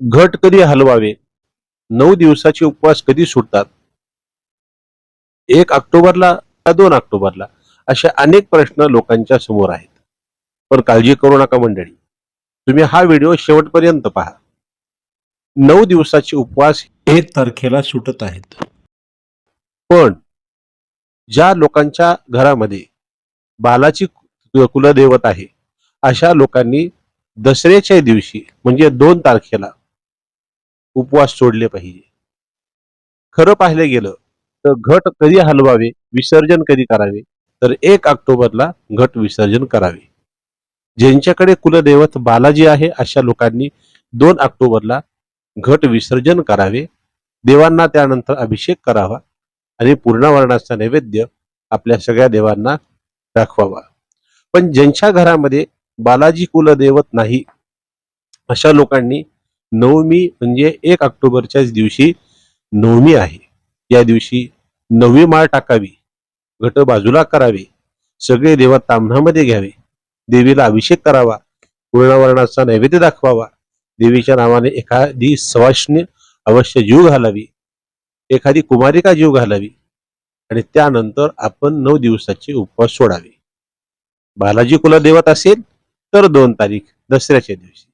घट कधी हलवावे? नऊ दिवसाचे उपवास कधी सुटतात एक ऑक्टोबरला का दोन ऑक्टोबरला? असे अनेक प्रश्न लोकांच्या समोर आहेत. पण काळजी करू नका मंडळी. तुम्ही हा व्हिडिओ शेवटपर्यंत पहा. नऊ दिवसाचे उपवास एक तारखेला सुटत आहेत. पण ज्या लोकांच्या घरामध्ये बालाची कुलदैवत आहे अशा लोकांनी दसऱ्याच्या दिवशी म्हणजे दोन तारखेला उपवास सोडले पाहिजे. खरं पाहिलं गेलं तर घट कधी हलवावे विसर्जन कधी करावे? तर एक ऑक्टोबरला घट विसर्जन करावे. ज्यांच्याकडे कुलदैवत बालाजी आहे अशा लोकांनी दोन ऑक्टोबरला घट विसर्जन करावे. देवांना त्यानंतर अभिषेक करावा आणि पूर्णावरणाचा नैवेद्य आपल्या सगळ्या देवांना दाखवावा. पण ज्यांच्या घरामध्ये बालाजी कुलदैवत नाही अशा लोकांनी नवमी म्हणजे एक ऑक्टोबरच्याच दिवशी नवमी आहे. या दिवशी नववी माळ टाकावी घट बाजूला करावे सगळे देवा ताम्हणामध्ये घ्यावे देवीला अभिषेक करावा पूर्णवर्णाचा नैवेद्य दाखवावा देवीच्या नावाने एखादी सवाष्ण अवश्य जीव घालावी एखादी कुमारिका जीव घालावी आणि त्यानंतर आपण नऊ दिवसाचे उपवास सोडावे. बालाजी कुलदैवत असेल तर दोन तारीख दसऱ्याच्या दिवशी.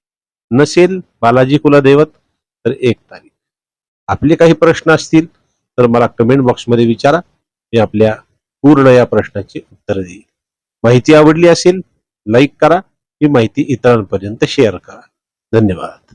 नसेल बालाजी कुलदैवत तर एक तारीख. आपले काही प्रश्न असतील तर मला कमेंट बॉक्समध्ये विचारा. मी आपल्या पूर्ण या प्रश्नाचे उत्तर देईल. माहिती आवडली असेल लाईक करा. ही माहिती इतरांपर्यंत शेअर करा. धन्यवाद.